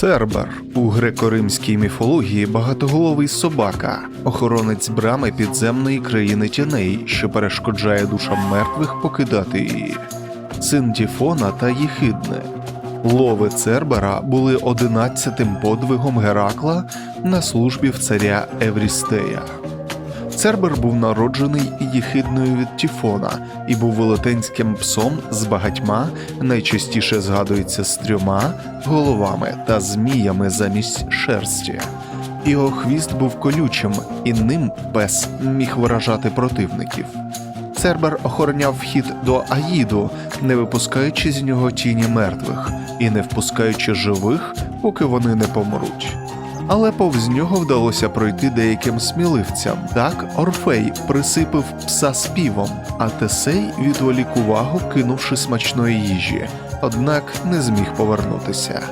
Цербер у греко-римській міфології багатоголовий собака, охоронець брами підземної країни тіней, що перешкоджає душам мертвих покидати її. Син Тіфона та Єхидне. Лови Цербера були одинадцятим подвигом Геракла на службі в царя Еврістея. Цербер був народжений єхидною від Тіфона і був велетенським псом з багатьма, найчастіше згадується з трьома головами та зміями замість шерсті. Його хвіст був колючим, і ним пес міг виражати противників. Цербер охороняв вхід до Аїду, не випускаючи з нього тіні мертвих і не впускаючи живих, поки вони не помруть. Але повз нього вдалося пройти деяким сміливцям. Так Орфей присипив пса співом, а Тесей відволік увагу, кинувши смачної їжі, однак не зміг повернутися.